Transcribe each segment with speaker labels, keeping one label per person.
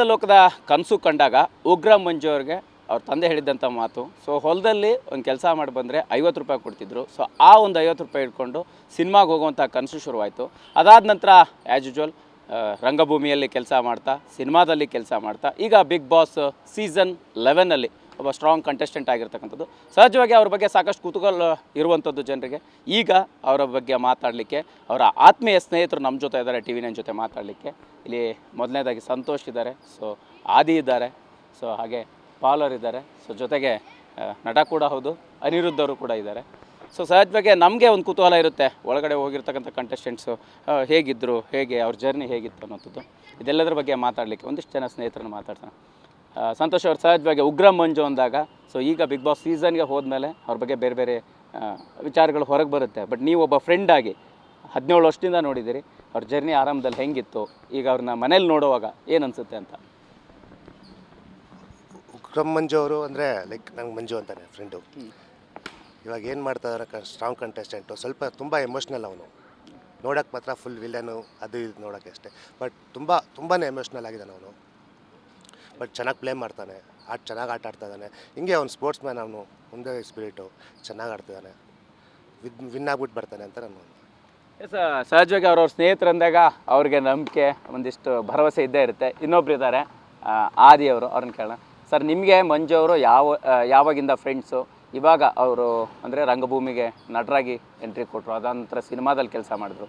Speaker 1: ಲೋಕದ ಕನಸು ಕಂಡಾಗ ಉಗ್ರ ಮಂಜು ಅವ್ರಿಗೆ ಅವ್ರ ತಂದೆ ಹೇಳಿದ್ದಂಥ ಮಾತು. ಸೊ ಹೊಲದಲ್ಲಿ ಒಂದು ಕೆಲಸ ಮಾಡಿ ಬಂದರೆ ಐವತ್ತು ರೂಪಾಯಿ ಕೊಡ್ತಿದ್ರು. ಸೊ ಆ ಒಂದು ಐವತ್ತು ರೂಪಾಯಿ ಇಟ್ಕೊಂಡು ಸಿನಿಮಾಗೆ ಹೋಗುವಂಥ ಕನಸು ಶುರುವಾಯಿತು. ಅದಾದ ನಂತರ ಆ್ಯಸ್ ಯೂಶ್ವಲ್ ರಂಗಭೂಮಿಯಲ್ಲಿ ಕೆಲಸ ಮಾಡ್ತಾ, ಸಿನಿಮಾದಲ್ಲಿ ಕೆಲಸ ಮಾಡ್ತಾ, ಈಗ ಬಿಗ್ ಬಾಸ್ ಸೀಸನ್ ಲೆವೆನಲ್ಲಿ ಒಬ್ಬ ಸ್ಟ್ರಾಂಗ್ ಕಂಟೆಸ್ಟೆಂಟ್ ಆಗಿರ್ತಕ್ಕಂಥದ್ದು. ಸಹಜವಾಗಿ ಅವ್ರ ಬಗ್ಗೆ ಸಾಕಷ್ಟು ಕುತೂಹಲ ಇರುವಂಥದ್ದು ಜನರಿಗೆ. ಈಗ ಅವರ ಬಗ್ಗೆ ಮಾತಾಡಲಿಕ್ಕೆ, ಅವರ ಆತ್ಮೀಯ ಸ್ನೇಹಿತರು ನಮ್ಮ ಜೊತೆ ಇದ್ದಾರೆ ಟಿ ವಿ ಜೊತೆ ಮಾತಾಡಲಿಕ್ಕೆ. ಇಲ್ಲಿ ಮೊದಲನೇದಾಗಿ ಸಂತೋಷ್ ಇದ್ದಾರೆ ಸೊ ಆದಿ ಇದ್ದಾರೆ ಸೊ ಹಾಗೆ ಪಾಲರ್ ಇದ್ದಾರೆ ಸೊ ಜೊತೆಗೆ ನಟ ಕೂಡ ಹೌದು ಅನಿರುದ್ಧರು ಕೂಡ ಇದ್ದಾರೆ. ಸೊ ಸಹಜವಾಗಿ ನಮಗೆ ಒಂದು ಕುತೂಹಲ ಇರುತ್ತೆ, ಒಳಗಡೆ ಹೋಗಿರ್ತಕ್ಕಂಥ ಕಂಟೆಸ್ಟೆಂಟ್ಸು ಹೇಗಿದ್ದರು ಹೇಗೆ ಅವ್ರ ಜರ್ನಿ ಹೇಗಿತ್ತು ಅನ್ನೋಂಥದ್ದು ಇದೆಲ್ಲದರ ಬಗ್ಗೆ ಮಾತಾಡಲಿಕ್ಕೆ ಒಂದಿಷ್ಟು ಜನ ಸ್ನೇಹಿತರನ್ನು ಮಾತಾಡ್ತಾನೆ. ಸಂತೋಷ್ ಅವ್ರ ಸಹಜವಾಗಿ ಉಗ್ರ ಮಂಜು ಅಂದಾಗ ಸೊ ಈಗ ಬಿಗ್ ಬಾಸ್ ಸೀಸನ್ಗೆ ಹೋದ್ಮೇಲೆ ಅವ್ರ ಬಗ್ಗೆ ಬೇರೆ ಬೇರೆ ವಿಚಾರಗಳು ಹೊರಗೆ ಬರುತ್ತೆ. ಬಟ್ ನೀವು ಒಬ್ಬ ಫ್ರೆಂಡ್ ಆಗಿ ಹದಿನೇಳು ವರ್ಷದಿಂದ ನೋಡಿದ್ದೀರಿ ಅವ್ರ ಜರ್ನಿ ಆರಂಭದಲ್ಲಿ ಹೆಂಗಿತ್ತು ಈಗ ಅವ್ರನ್ನ ಮನೇಲಿ ನೋಡುವಾಗ ಏನು ಅನಿಸುತ್ತೆ ಅಂತ?
Speaker 2: ಉಗ್ರಂ ಮಂಜು ಅವರು ಅಂದರೆ ಲೈಕ್ ನಂಗೆ ಮಂಜು ಅಂತಾನೆ ಫ್ರೆಂಡು ಇವಾಗ ಏನು ಮಾಡ್ತಾ ಇದ್ದಾರೆ ಸ್ಟ್ರಾಂಗ್ ಕಂಟೆಸ್ಟೆಂಟು ಸ್ವಲ್ಪ ತುಂಬ ಎಮೋಷ್ನಲ್ ಅವನು. ನೋಡೋಕ್ಕೆ ಮಾತ್ರ ಫುಲ್ ವಿಲನು ಅದು ಇದು ನೋಡೋಕ್ಕೆ ಅಷ್ಟೇ. ಬಟ್ ತುಂಬ ತುಂಬಾ ಎಮೋಷ್ನಲ್ ಆಗಿದ್ದಾನೆ ಅವನು. ಬಟ್ ಚೆನ್ನಾಗಿ ಪ್ಲೇ ಮಾಡ್ತಾನೆ. ಆಟ ಚೆನ್ನಾಗಿ ಆಟ ಆಡ್ತಾ ಇದ್ದಾನೆ. ಹಿಂಗೆ ಅವ್ನು ಸ್ಪೋರ್ಟ್ಸ್ ಮ್ಯಾನ್ ಅವನು ಮುಂದೆ ಸ್ಪಿರಿಟು. ಚೆನ್ನಾಗಿ ಆಡ್ತಿದ್ದಾನೆ ವಿದ್ ವಿನ್ ಆಗ್ಬಿಟ್ಟು ಬರ್ತಾನೆ ಅಂತ ನಾನು
Speaker 1: ಸಹಜವಾಗಿ ಅವ್ರವ್ರ ಸ್ನೇಹಿತರಂದಾಗ ಅವ್ರಿಗೆ ನಂಬಿಕೆ, ಒಂದಿಷ್ಟು ಭರವಸೆ ಇದ್ದೇ ಇರುತ್ತೆ. ಇನ್ನೊಬ್ರು ಇದ್ದಾರೆ ಆದಿ ಅವರು. ಅವ್ರನ್ನ ಕೇಳೋಣ. ಸರ್, ನಿಮಗೆ ಮಂಜು ಅವರು ಯಾವ ಯಾವಾಗಿಂದ ಫ್ರೆಂಡ್ಸು ಇವಾಗ ಅವರು ಅಂದರೆ ರಂಗಭೂಮಿಗೆ ನಟರಾಗಿ ಎಂಟ್ರಿ ಕೊಟ್ಟರು ಅದಾದ ನಂತರ ಸಿನಿಮಾದಲ್ಲಿ ಕೆಲಸ ಮಾಡಿದ್ರು.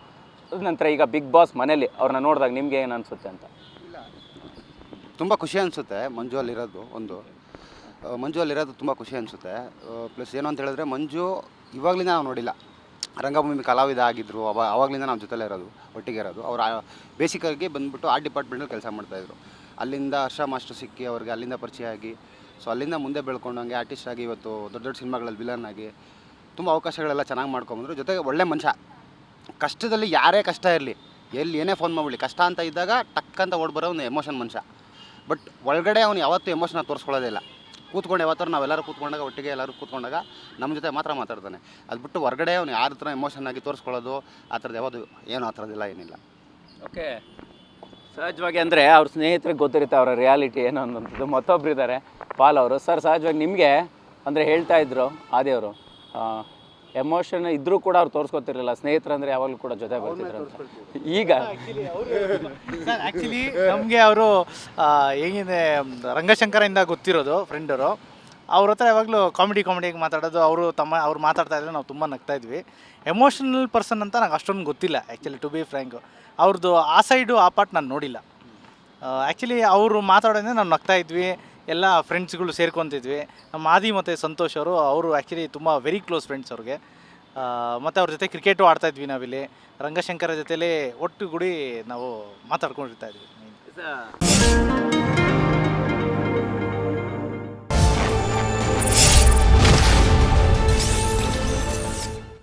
Speaker 1: ನಂತರ ಈಗ ಬಿಗ್ ಬಾಸ್ ಮನೇಲಿ ಅವ್ರನ್ನ ನೋಡಿದಾಗ ನಿಮಗೆ ಏನು ಅನಿಸುತ್ತೆ ಅಂತ?
Speaker 3: ತುಂಬ ಖುಷಿ ಅನಿಸುತ್ತೆ ಮಂಜು ಅಲ್ಲಿರೋದು ಒಂದು. ಮಂಜು ಅಲ್ಲಿರೋದು ತುಂಬ ಖುಷಿ ಅನಿಸುತ್ತೆ. ಪ್ಲಸ್ ಏನು ಅಂತ ಹೇಳಿದ್ರೆ ಮಂಜು ಇವಾಗಲಿಂದ ನಾವು ನೋಡಿಲ್ಲ. ರಂಗಭೂಮಿ ಕಲಾವಿದ ಆಗಿದ್ದರು ಅವ ಆವಾಗಲಿಂದ ನಮ್ಮ ಜೊತೆಲೇ ಇರೋದು, ಒಟ್ಟಿಗೆ ಇರೋದು. ಅವ್ರು ಬೇಸಿಕಾಗಿ ಬಂದುಬಿಟ್ಟು ಆರ್ಟ್ ಡಿಪಾರ್ಟ್ಮೆಂಟಲ್ಲಿ ಕೆಲಸ ಮಾಡ್ತಾಯಿದ್ರು ಅಲ್ಲಿಂದ ಹರ್ಷ ಮಾಸ್ಟರ್ ಸಿಕ್ಕಿ ಅವ್ರಿಗೆ ಅಲ್ಲಿಂದ ಪರಿಚಯ ಆಗಿ ಸೊ ಅಲ್ಲಿಂದ ಮುಂದೆ ಬೆಳ್ಕೊಂಡಂಗೆ ಆರ್ಟಿಸ್ಟ್ ಆಗಿ ಇವತ್ತು ದೊಡ್ಡ ದೊಡ್ಡ ಸಿನಿಮಾಗಳಲ್ಲಿ ವಿಲನ್ ಆಗಿ ತುಂಬ ಅವಕಾಶಗಳೆಲ್ಲ ಚೆನ್ನಾಗಿ ಮಾಡ್ಕೊಂಬಂದ್ರು ಜೊತೆಗೆ ಒಳ್ಳೆ ಮನುಷ್ಯ. ಕಷ್ಟದಲ್ಲಿ ಯಾರೇ ಕಷ್ಟ ಇರಲಿ, ಎಲ್ಲಿ ಏನೇ ಫೋನ್ ಮಾಡ್ಬಿಡಿ ಕಷ್ಟ ಅಂತ ಇದ್ದಾಗ ಟಕ್ ಅಂತ ಓಡ್ಬರೋ ಒಂದು ಎಮೋಷನ್ ಮನುಷ್ಯ. ಬಟ್ ಒಳಗಡೆ ಅವ್ನು ಯಾವತ್ತೂ ಎಮೋಷನ್ ತೋರಿಸ್ಕೊಳ್ಳೋದಿಲ್ಲ ಕೂತ್ಕೊಂಡು ಯಾವತ್ತಾರು ನಾವೆಲ್ಲರೂ ಕೂತ್ಕೊಂಡಾಗ, ಒಟ್ಟಿಗೆ ಎಲ್ಲರೂ ಕೂತ್ಕೊಂಡಾಗ ನಮ್ಮ ಜೊತೆ ಮಾತ್ರ ಮಾತಾಡ್ತಾನೆ. ಅದು ಬಿಟ್ಟು ಹೊರಗಡೆ ಅವ್ನು ಯಾರ ಹತ್ರ ಎಮೋಷನ್ ಆಗಿ ತೋರಿಸ್ಕೊಳ್ಳೋದು, ಆ ಥರದ್ದು ಯಾವುದು ಏನು ಆ ಥರದ್ದಿಲ್ಲ ಏನಿಲ್ಲ.
Speaker 1: ಓಕೆ. ಸಹಜವಾಗಿ ಅಂದರೆ ಅವ್ರ ಸ್ನೇಹಿತರಿಗೆ ಗೊತ್ತಿರುತ್ತೆ ಅವರ ರಿಯಾಲಿಟಿ ಏನು ಅನ್ನೋಂಥದ್ದು ಮತ್ತೊಬ್ರು ಇದ್ದಾರೆ ಪಾಲ್ ಅವರು. ಸರ್, ಸಹಜವಾಗಿ ನಿಮಗೆ ಅಂದರೆ ಹೇಳ್ತಾ ಇದ್ರು ಆದಿಯವರು ಎಮೋಷನ್ ಇದ್ರೂ ಕೂಡ ಅವ್ರು ತೋರಿಸ್ಕೊತಿರ್ಲಿಲ್ಲ. ಸ್ನೇಹಿತರು ಅಂದರೆ ಯಾವಾಗಲೂ ಕೂಡ ಜೊತೆ ಬರ್ತಿದ್ರು ಅಂತ ಈಗ?
Speaker 4: ಸರ್ ಆ್ಯಕ್ಚುಲಿ ನಮಗೆ ಅವರು ರಂಗಶಂಕರ ರಂಗಶಂಕರಿಂದ ಗೊತ್ತಿರೋದು ಫ್ರೆಂಡರು ಅವ್ರ. ಹತ್ರ ಯಾವಾಗಲೂ ಕಾಮಿಡಿ ಕಾಮಿಡಿಯಾಗಿ ಮಾತಾಡೋದು ಅವರು ತಮ್ಮ ಅವ್ರು ಮಾತಾಡ್ತಾ ಇದ್ರೆ ನಾವು ತುಂಬ ನಗ್ತಾ ಇದ್ವಿ. ಎಮೋಷನಲ್ ಪರ್ಸನ್ ಅಂತ ನಂಗೆ ಅಷ್ಟೊಂದು ಗೊತ್ತಿಲ್ಲ ಆ್ಯಕ್ಚುಲಿ ಟು ಬಿ ಫ್ರ್ಯಾಂಕ್ ಅವ್ರದ್ದು ಆ ಸೈಡು ಆ ಪಾರ್ಟ್ ನಾನು ನೋಡಿಲ್ಲ. ಆ್ಯಕ್ಚುಲಿ ಅವರು ಮಾತಾಡೋದೇ ನಾವು ನಗ್ತಾ ಇದ್ವಿ. ಎಲ್ಲ ಫ್ರೆಂಡ್ಸ್ಗಳು ಸೇರ್ಕೊತಿದ್ವಿ. ನಮ್ಮ ಆದಿ ಮತ್ತು ಸಂತೋಷ್ ಅವರು ಅವರು ಆ್ಯಕ್ಚುಲಿ ತುಂಬ ವೆರಿ ಕ್ಲೋಸ್ ಫ್ರೆಂಡ್ಸ್ ಅವ್ರಿಗೆ. ಮತ್ತು ಅವ್ರ ಜೊತೆ ಕ್ರಿಕೆಟು ಆಡ್ತಾಯಿದ್ವಿ ನಾವಿಲ್ಲಿ. ರಂಗಶಂಕರ ಜೊತೆಲೇ ಒಟ್ಟುಗೂಡಿ ನಾವು ಮಾತಾಡ್ಕೊಂಡಿರ್ತಾ ಇದ್ವಿ.